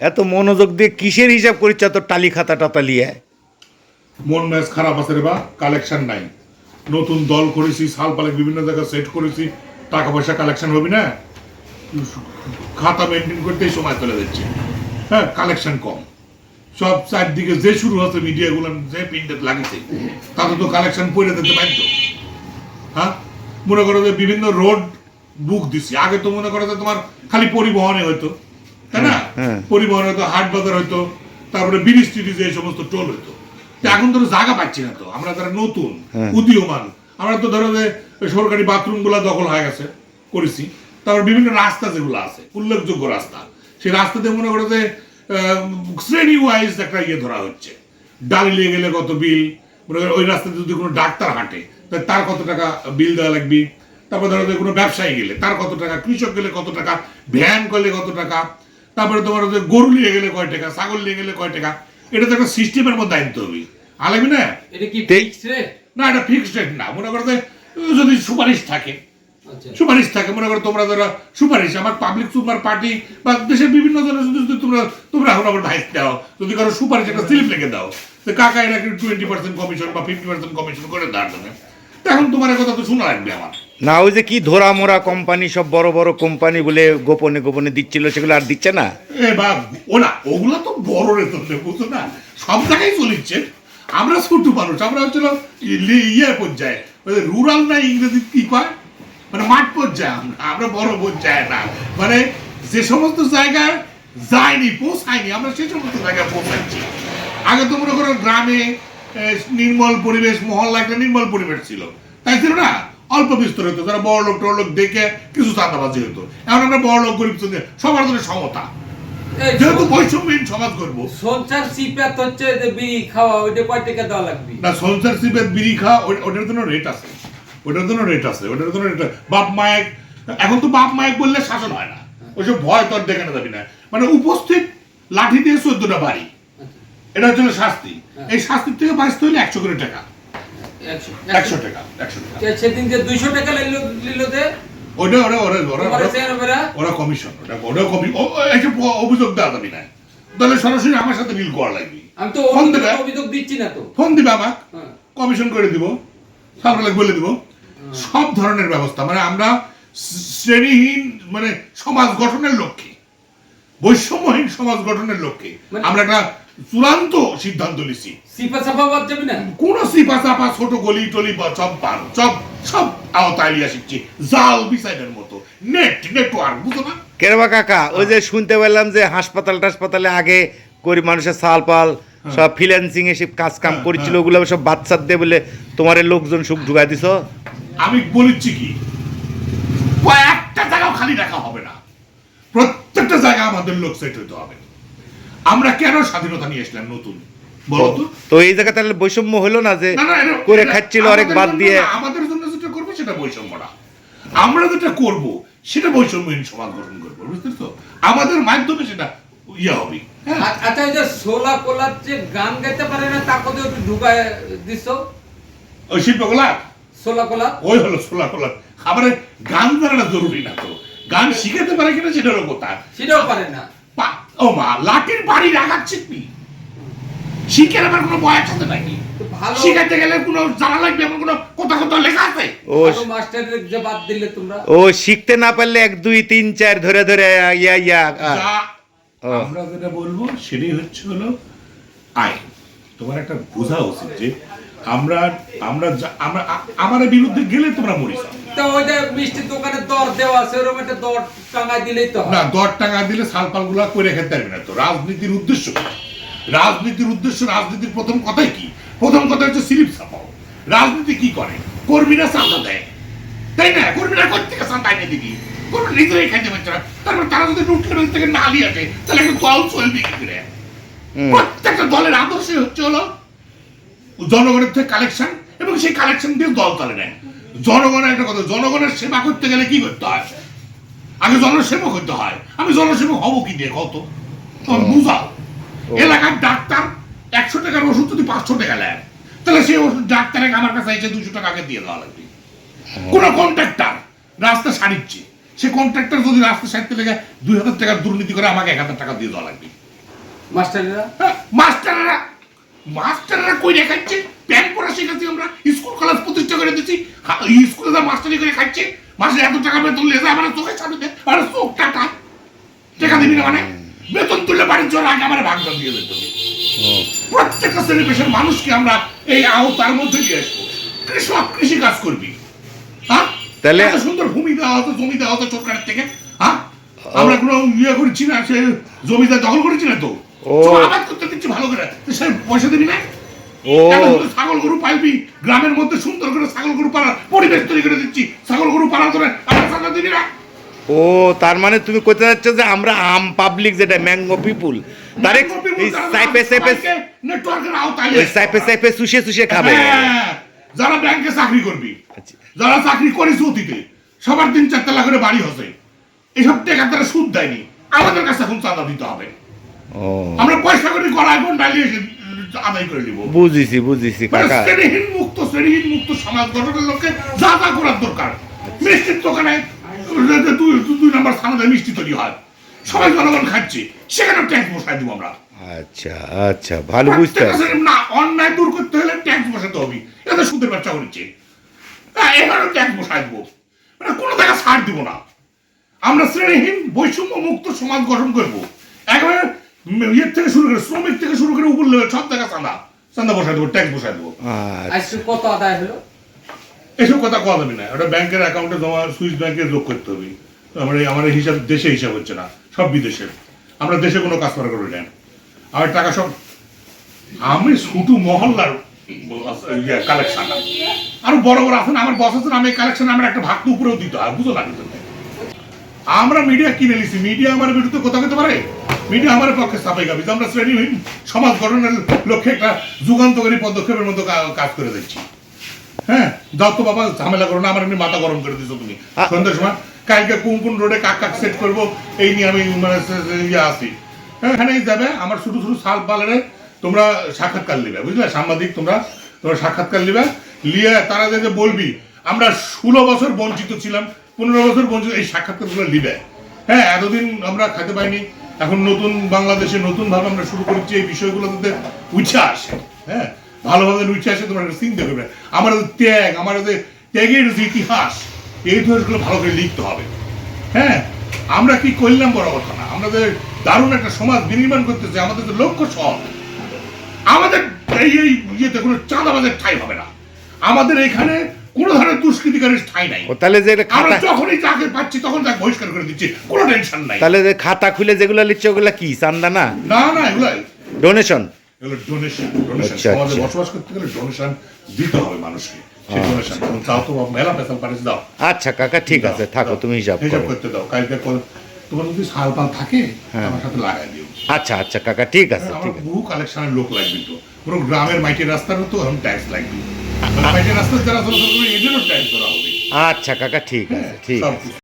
এত মনোযোগ দিয়ে কিসের হিসাব করিস এত টালি খাতা টাতালিয়ে মন ম্যাচ খারাপ আছে রে বা কালেকশন নাই। নতুন দল করেছি, সাল পালে বিভিন্ন জায়গায় সেট করেছি, টাকা পয়সা কালেকশন হবে না? খাতা মেনটেন করতেই সময় চলে যাচ্ছে। হ্যাঁ কালেকশন কম। সব চারদিকে যে শুরু হচ্ছে মিডিয়াগুলো যে প্রিন্টেড লাগছে, তাতে তো কালেকশন পড়ে দিতে বাধ্য। হ্যাঁ? মনে করো যে বিভিন্ন রোড বুক দিছি। আগে তো মনে করো যে তোমার খালি পরিবহনে হয়তো তাই না। পরিবহন হয়তো হাট বাজার হয়তো তারপরে ব্রিজ টিরিজ এই সমস্ত টোল হয়তো। তো এখন তো জায়গা পাচ্ছি না তো আমরা যারা নতুন হ্যাঁ। উদীয়মান। আমরা তো ধরো যে সরকারি বাথরুমগুলা দখল হয়ে গেছে করেছি। তারপর বিভিন্ন রাস্তা যেগুলো আছে উল্লেখযোগ্য রাস্তা। সেই রাস্তাতে মনে করো যে শ্রেণি ওয়াইজ একটা ইয়ে ধরা হচ্ছে। ডালিলে গেলে কত বিল? মনে ওই রাস্তাতে যদি কোনো ডাক্তার হাঁটে তার কত টাকা বিল দেওয়া লাগবে? তারপর ধরো কোনো ব্যবসায়ী গেলে তার কত টাকা? কৃষক গেলে কত টাকা? ভ্যান করলে কত টাকা? তারপরে তোমার যে গরু নিয়ে গেলে কয় টাকা ছাগল নিয়ে গেলে কয় টাকা? এটা তো একটা সিস্টেমের মধ্যে আনতে হবে। আলাবি না? এটা কি রেট না এটা ফিক্সড রেট না। মনে করো যে যদি সুপারিশ থাকে। আচ্ছা। সুপারিশ থাকে মনে করো তোমরা যারা সুপারিশ আমার পাবলিক সুপার পার্টি বা দেশের বিভিন্ন জনের যদি যদি তোমরা তোমরা এখন আমার ভাইস দাও যদি কারও সুপারিশ একটা স্লিপ লিখে দাও তো কাকা এটা টোয়েন্টি পার্সেন্ট কমিশন বা ফিফটি পার্সেন্ট কমিশন করে তো এখন তোমার কথা তো শোনা লাগবে আমার। না ওই যে কি ধরা মোরা কোম্পানি সব বড় বড় কোম্পানি বলে গোপনে গোপনে দিচ্ছিল সেগুলো আর দিচ্ছে না? এ বা ও না ওগুলো তো বড় রে তো বুঝছ না? সব জায়গায় চলিচ্ছে। আমরা ছোট মানুষ আমরা হচ্ছিল ইয়ে পর্যায়ে রুরাল না ইংরেজি কি কয়? মানে মাঠ পর্যায়ে আমরা আমরা বড় পর্যায়ে না। মানে যে সমস্ত জায়গায় যায়নি পৌঁছায়নি আমরা সে সমস্ত জায়গায় পৌঁছাচ্ছি। আগে তো মনে করো গ্রামে নির্মল পরিবেশ মহল্লা একটা নির্মল পরিবেশ ছিল। তাই ছিল না? অল্প বিস্তর হতো যারা বড় লোক টড় লোক দেখে কিছু চাঁদাবাজি হতো এখন আমরা বড় লোক গরিব সবার জন্য সমতা। যেহেতু বৈষম্যহীন সমাজ করব সঞ্চার সিপাত হচ্ছে যে বিড়ি খাওয়া ওইটা কয় টাকা দেওয়া লাগবে? না সন্সারশিপের বিড়ি খাওয়া ওটার জন্য রেট আছে। ওটার জন্য রেট আছে। ওটার জন্য রেট বাপ মায়ের এখন তো বাপ মায়ের বললে শাসন হয় না। ওইসব ভয় তোর দেখে না যাবি না। মানে উপস্থিত লাঠি দিয়ে চোদ্দটা বাড়ি। এটা হচ্ছে শাস্তি। এই শাস্তির থেকে বাঁচতে হলে একশো করে টাকা। একশো টাকা একশো টাকা। সেদিন যে দুইশো টাকা লিলো লিলো ওটা ওরা ওরা ওরা ওরা- চেয়ার বেড়া ওরা কমিশন ওটা ওটা কমি ও- ও- এইসব অভিযোগ দেওয়া যাবি না তাহলে সরাসরি আমার সাথে ডিল করা লাগবে। আমি তো ফোন অভিযোগ- দেবে? অভিযোগ দিচ্ছি না তো। ফোন দিবে আমাকে? হ্যাঁ। কমিশন করে দিব। বলে দিব। সব ধরনের ব্যবস্থা। মানে আমরা শ্রেণীহীন মানে সমাজ গঠনের লক্ষ্যে বৈষম্যহীন সমাজ গঠনের লক্ষ্যে মানে- আমরা একটা চূড়ান্ত সিদ্ধান্ত নিছি। সিপা সাপা বাদ যাবি না? কোন সিপা চাপা ছোট গলি টলি বা সব পার সব সব আওতায় নিয়ে আসছি জাল বিসাইডের মতো। নেট নেটওয়ার্ক বুঝো না? কেরবা কাকা? ওই যে শুনতে পেলাম যে হাসপাতাল টাসপাতালে আগে গরিব মানুষের সাল পাল সব ফ্রিল্যান্সিং এসব কাজ কাম হ্যাঁ, করছিল ওগুলো সব বাচ্চার দিয়ে বলে তোমার লোকজন সুখ ঢুকাই দিছ? আমি বলেছি কি কয়েকটা জায়গাও খালি রাখা হবে না। প্রত্যেকটা জায়গা আমাদের লোক সেট হইতে হবে। আমরা কেন স্বাধীনতা নিয়ে আসলাম নতুন? বলো তো তো। এই জায়গা তাহলে বৈষম্য হলো না যে করে খাচ্ছিল অনেক আমাদের বাদ দিয়ে? আমাদের জন্য যেটা করব সেটা বৈষম্য না আমরা যেটা করব সেটা বৈষম্যহীন সমাজ গঠন করব বুঝতে তো? আমাদের মাধ্যমে সেটা ইয়ে হবে হ্যাঁ? আচ্ছা ওই যে সোলা কোলার যে গান গাইতে পারে না তা কোথাও একটু ঢুকায় দিছ? ওই শিল্পকলা সোলা কোলা ওই হলো সোলা কোলা আমার গান জানাটা জরুরি না তো। গান শিখাতে পারে কিনা সেটারও কথা সেটাও পারে না। ও মা লাঠির বাড়ি রাখার শিখবি শিখে আমার কোনো বয়স আছে নাকি? শিখাতে গেলে কোনো জানা লাগবে এমন কোনো কথা কথা লেখা আছে? ও ভালো যে বাদ দিলে তোমরা। ও শিখতে না পারলে এক দুই তিন চার ধরে ধরে ইয়া ইয়া। আমরা যেটা বলব সেটাই হচ্ছে হলো আইন। তোমার একটা বোঝা উচিত যে আমরা আমরা আমরা আমার বিরুদ্ধে গেলে তোমরা মরিস তো ওইটা মিষ্টির দোকানে দর দেওয়া আছে ওরকম একটা দর টাঙায় দিলেই তো না দর টাকা দিলে সালপালগুলা করে খেতে পারবে না তো। রাজনীতির উদ্দেশ্য রাজনীতির উদ্দেশ্য রাজনীতির প্রথম কথাই কি? প্রথম কথা হচ্ছে স্লিপ ছাপাও। রাজনীতি কি করে? কর্মীরা চাঁদা দেয়। তাই না? কর্মীরা চাঁদা এনে দিবি? কর্মী নিজেরাই খাইতে পারছে না। তারপর তারা যদি লুট থেকে না নিয়ে আসে তাহলে একটা দল চলবে কি করে? প্রত্যেকটা দলের আদর্শ হচ্ছে হলো জনগণের থেকে কালেকশন এবং সেই কালেকশন দিয়ে দল চলে নেয়। জনগণের একটা কথা জনগণের সেবা করতে গেলে কি করতে হয়? আগে জনসেবক করতে হয়। আমি জনসেবক হব কি দিয়ে কত? বুঝাও। এলাকার ডাক্তার একশো টাকার ওষুধ যদি পাঁচশো টাকা নেয় তাহলে সেই ওষুধ ডাক্তারে আমার কাছে এসে দুশো টাকা আগে দিয়ে দেওয়া লাগবে। কোনো কন্ট্রাক্টর রাস্তা সারিচ্ছে সে কন্ট্রাক্টর যদি রাস্তা সারতে লেগে দুই হাজার টাকার দুর্নীতি করে আমাকে এক হাজার টাকা দিয়ে দেওয়া লাগবে। মাস্টাররা? হ্যাঁ, মাস্টাররা মাস্টাররা কই দেখাচ্ছে? প্যান শেখাচ্ছি আমরা। স্কুল কলেজ প্রতিষ্ঠা করে দিচ্ছি। স্কুলে যা মাস্টারি করে খাচ্ছে মাসে এত টাকা বেতন লেগে আমার চোখের সামনে চোখ টাকা টাকা দিবি না মানে? বেতন তুললে বাড়ির জন্য আগে আমার ভাগদান দিয়ে দিতে প্রত্যেকটা শ্রেণি পেশার মানুষকে আমরা এই আওতার মধ্যে নিয়ে আসব। কৃষক কৃষি কাজ করবি। হ্যাঁ? তাহলে- এত সুন্দর ভূমি দেওয়া হতো জমি দেওয়া হতো সরকারের থেকে হ্যাঁ? আমরা কোনো ইয়ে করেছি না সে জমিদার দখল করেছি না তো? ও। আবাদ করতে দিচ্ছি ভালো করে। তো সে পয়সা দিবি না? ও। ছাগল গরু পালবি গ্রামের মধ্যে সুন্দর করে ছাগল গরু পালার পরিবেশ তৈরি করে দিচ্ছি। ছাগল গরু পালার করে আমার টাকা দিবি না? ও তার মানে তুমি কোথায় যাচ্ছ যে আমরা আম পাবলিক যেটা ম্যাঙ্গো পিপুল তারে সাইপে সাইপে নেটওয়ার্কের আওতায় সাইপে সাইপে শুষে শুষে খাবে। হ্যাঁ, যারা ব্যাংকে চাকরি করবি আচ্ছা। যারা চাকরি করেছে অতীতে সবার তিন চার তলা করে বাড়ি হচ্ছে এসব টাকা তারা সুদ দেয়নি। আমাদের কাছে এখন চাঁদা দিতে হবে। আমরা পয়সা করে গড়ায় আদায় করে নিব। বুঝিছি বুঝিছি মানে কাকা। শ্রেণীহীন মুক্ত শ্রেণীহীন মুক্ত সমাজ গঠনের লক্ষ্যে যা যা করার দরকার। মিষ্টির দোকানে দুই দুই নম্বর স্থানে মিষ্টি তৈরি হয় সবাই জনগণ খাচ্ছে সেখানে ট্যাক্স বসাই দিব আমরা। আচ্ছা আচ্ছা ভালো বুঝতে না অন্যায় দূর করতে হলে ট্যাক্স বসাতে হবে। এটা সুদের বাচ্চা করেছে হ্যাঁ এখানেও ট্যাক্স বসাই দেবো। মানে কোনো জায়গা ছাড় দিব না। আমরা শ্রেণীহীন বৈষম্য মুক্ত সমাজ গঠন করব। একেবারে ইয়ের থেকে শুরু করে শ্রমিক থেকে শুরু করে উপর লেভেল সব জায়গা চাঁদা। চাঁদা বসাই দেবো ট্যাক্স বসাই দেবো। আচ্ছা। আজকে কত আদায় হলো? এসব কথা কওয়া যাবে না। ওটা ব্যাংকের অ্যাকাউন্টে জমা সুইস ব্যাংকে যোগ করতে হবে। আমার আমার হিসাব দেশে হিসাব হচ্ছে না সব বিদেশে। আমরা দেশে কোনো কাজ করা করবি না আমার টাকা সব আমি শুধু মহল্লার কালেকশন আরও বড় বড় আছেন আমার বস আছেন আমি কালেকশন আমার একটা ভাগ উপরেও দিতে হয় বুঝো না আমরা মিডিয়া কিনে নিছি মিডিয়া আমার বিরুদ্ধে কথা বলতে পারে? মিডিয়া আমার পক্ষে স্থাপই গাবি আমরা শ্রেণীহীন সমাজ গঠনের লক্ষ্যে একটা যুগান্তকারী পদক্ষেপের মতো কাজ করে দিচ্ছি হ্যাঁ? যাও তো বাবা ঝামেলা করো না আমার এমনি মাথা গরম করে দিছো তুমি। সন্ধ্যার সময় কালকে কোন কোন রোডে কাক কাক সেট করব এই নিয়ে আমি মানে ইয়ে আসি হ্যাঁ এখানেই যাবে আমার শুধু শুধু সাল পালারে তোমরা সাক্ষাৎকার নিবে বুঝলে? সাংবাদিক তোমরা তোমরা সাক্ষাৎকার নিবে। লিয়ে তারা যে যে বলবি আমরা ষোলো বছর বঞ্চিত ছিলাম পনেরো বছর বঞ্চিত এই সাক্ষাৎকারগুলো নিবে। হ্যাঁ এতদিন আমরা খেতে পাইনি এখন নতুন বাংলাদেশে নতুন ভাবে আমরা শুরু করেছি এই বিষয়গুলো উঠে আসে হ্যাঁ? ভালোভাবে উঠে আসে, তোমরা চিন্তা করবে। আমার ত্যাগ, আমার ত্যাগের যে ইতিহাস, এই ইতিহাসগুলো ভালো করে লিখতে হবে হ্যাঁ? আমরা কি করলাম বড় কথা না আমাদের দারুণ একটা সমাজ বিনির্মাণ করতেছে, আমাদের তো লক্ষ্য সব, আমাদের এই ইয়েতে কোনো চাঁদাবাজের ঠাই হবে না। আমাদের এখানে কোনো ধরনের দুষ্কৃতিকারীর ঠাই নাই। তাহলে যে আমরা খাতা যখনই যাকে পাচ্ছি তখন তাকে বহিষ্কার করে দিচ্ছি কোনো টেনশন নাই। তাহলে যে খাতা খুলে যেগুলো লিখছে ওগুলো কি চান্দা না? না না এগুলো ডোনেশন এগুলো ডোনেশন ডোনেশন আচ্ছা, সমাজে আচ্ছা। বসবাস করতে গেলে ডোনেশন দিতে হবে মানুষকে। দাও। আচ্ছা কাকা ঠিক আছে থাকো তুমি হিসাব করতে দাও। কালকে তোমার যদি সাল পাল থাকে হ্যাঁ। আমার সাথে লাগাই দিও। আচ্ছা আচ্ছা কাকা ঠিক আছে ঠিক আছে। বহু কালেকশনের লোক লাগবে তো পুরো গ্রামের মাইটের রাস্তারও তো ট্যাক্স লাগবে আচ্ছা কাকা ঠিক আছে ঠিক আছে।